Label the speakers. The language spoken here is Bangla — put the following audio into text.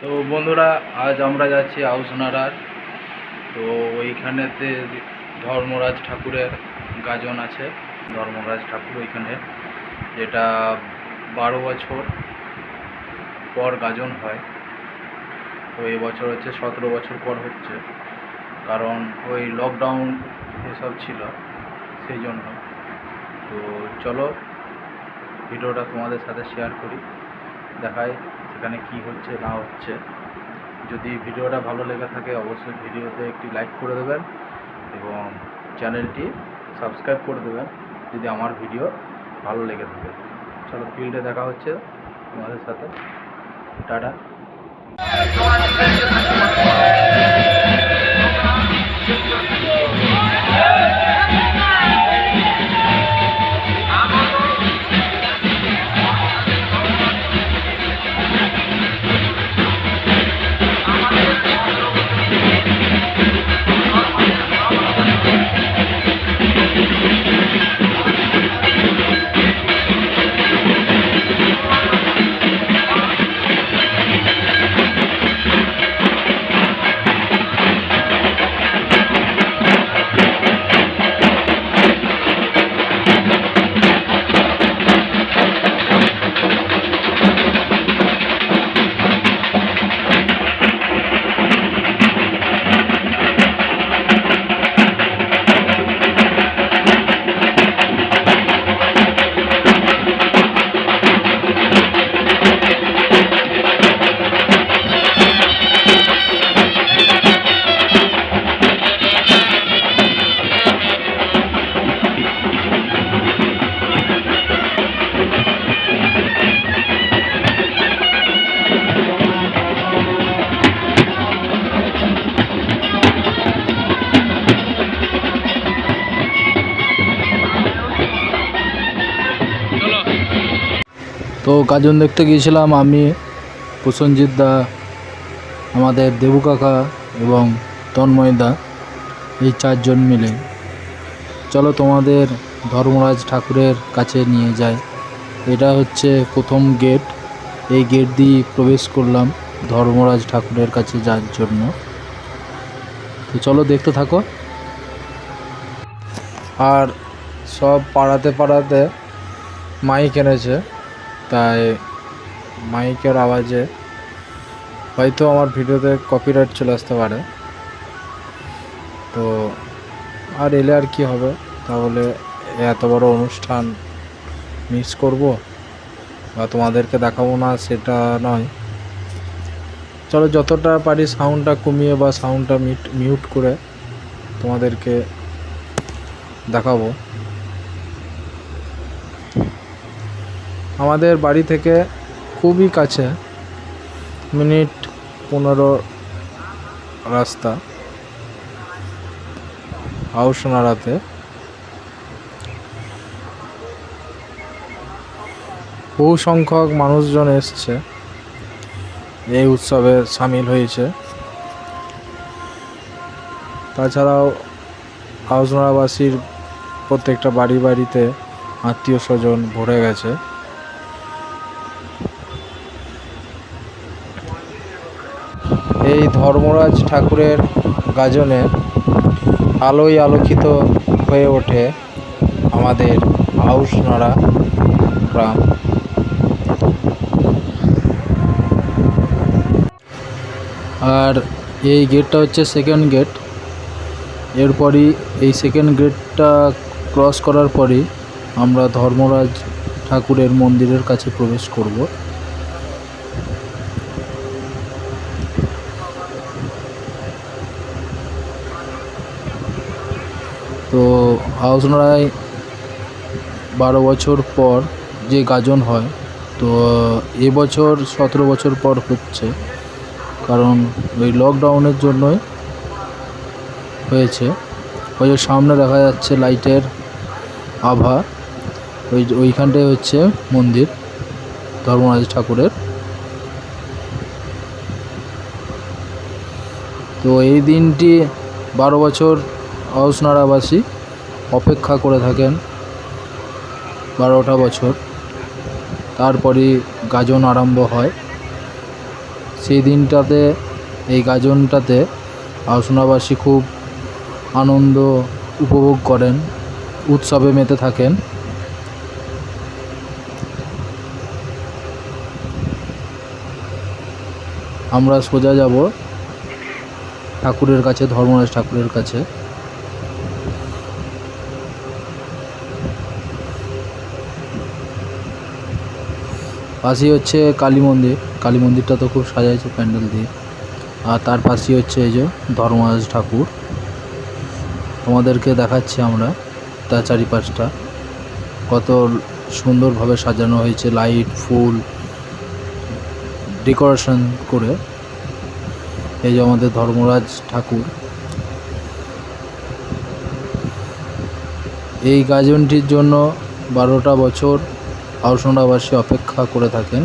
Speaker 1: তো বন্ধুরা, আজ আমরা যাচ্ছি আউসনারার। তো ওইখানেতে ধর্মরাজ ঠাকুরের গাজন আছে। ধর্মরাজ ঠাকুর ওইখানে, যেটা বারো বছর পর গাজন হয়। তো এবছর হচ্ছে, সতেরো বছর পর হচ্ছে। কারণ ওই লকডাউন এসব ছিল সেই জন্য তো চলো, ভিডিওটা তোমাদের সাথে শেয়ার করি। দেখাই সেখানে কি হচ্ছে, না হচ্ছে। যদি ভিডিওটা ভালো লেগে থাকে, অবশ্যই ভিডিওতে একটি লাইক করে দেবেন এবং চ্যানেলটি সাবস্ক্রাইব করে দেবেন যদি আমার ভিডিও ভালো লেগে থাকে। চলো ফিল্ডে দেখা হচ্ছে তোমাদের সাথে। টাটা। তো গাজন দেখতে গিয়েছিলাম আমি, প্রসেনজিৎ দা, আমাদের দেবু কাকা এবং তন্ময় দা, এই চারজন মিলে। চলো তোমাদের ধর্মরাজ ঠাকুরের কাছে নিয়ে যাই। এটা হচ্ছে প্রথম গেট। এই গেট দিয়ে প্রবেশ করলাম ধর্মরাজ ঠাকুরের কাছে যাওয়ার জন্য। তো চলো দেখতে থাকো। আর সব পাড়াতে পাড়াতে মাইক এনেছে। তাই মাইকের আওয়াজে হয়তো আমার ভিডিওতে কপিরাইট চলে আসতে পারে। তো আর এলে আর কি হবে? তাহলে এত বড় অনুষ্ঠান মিস করব বা তোমাদেরকে দেখাবো না সেটা নয়। চলো যতটা পারি সাউন্ডটা কমিয়ে বা সাউন্ডটা মিউট করে তোমাদেরকে দেখাবো। আমাদের বাড়ি থেকে খুবই কাছে, মিনিট পনেরো রাস্তা আউসনাড়াতে বহু সংখ্যক মানুষজন এসছে। এই উৎসবে সামিল হয়েছে। তাছাড়াও আউসনাড়াবাসীর প্রত্যেকটা বাড়ি বাড়িতে আত্মীয় স্বজন ভরে গেছে। এই ধর্মরাজ ঠাকুরের গাজনে আলোয় আলোকিত হয়ে ওঠে আমাদের আউশনাড়া গ্রাম। আর এই গেটটা হচ্ছে সেকেন্ড গেট এরপরই এই সেকেন্ড গেটটা ক্রস করার পরই আমরা ধর্মরাজ ঠাকুরের মন্দিরের কাছে প্রবেশ করব। তো আউসনাড়ায় বারো বছর পর যে গাজন হয়, তো এবছর সতেরো বছর পর হচ্ছে। কারণ ওই লকডাউনের জন্যই হয়েছে। ওই যে সামনে দেখা যাচ্ছে লাইটের আভা, ওই ওইখানটায় হচ্ছে মন্দির, ধর্মরাজ ঠাকুরের। তো এই দিনটি বারো বছর আউসনাড়াবাসী অপেক্ষা করে থাকেন বারোটা বছর। তারপরই গাজন আরম্ভ হয়। সেই দিনটাতে, এই গাজনটাতে আউসনাবাসী খুব আনন্দ উপভোগ করেন, উৎসবে মেতে থাকেন। আমরা সোজা যাব ঠাকুরের কাছে, ধর্মরাজ ঠাকুরের কাছে। পাশেই হচ্ছে কালী মন্দির। কালী মন্দিরটা তো খুব সাজাইছে প্যান্ডেল দিয়ে। আর তার পাশেই হচ্ছে এই যে ধর্মরাজ ঠাকুর। তোমাদেরকে দেখাচ্ছি আমরা তার চারিপাশটা। কত সুন্দরভাবে সাজানো হয়েছে, লাইট, ফুল, ডেকোরেশন করে। এই যে আমাদের ধর্মরাজ ঠাকুর। এই গাজনটির জন্য বারোটা বছর আউসনাবাসী অপেক্ষা করে থাকেন।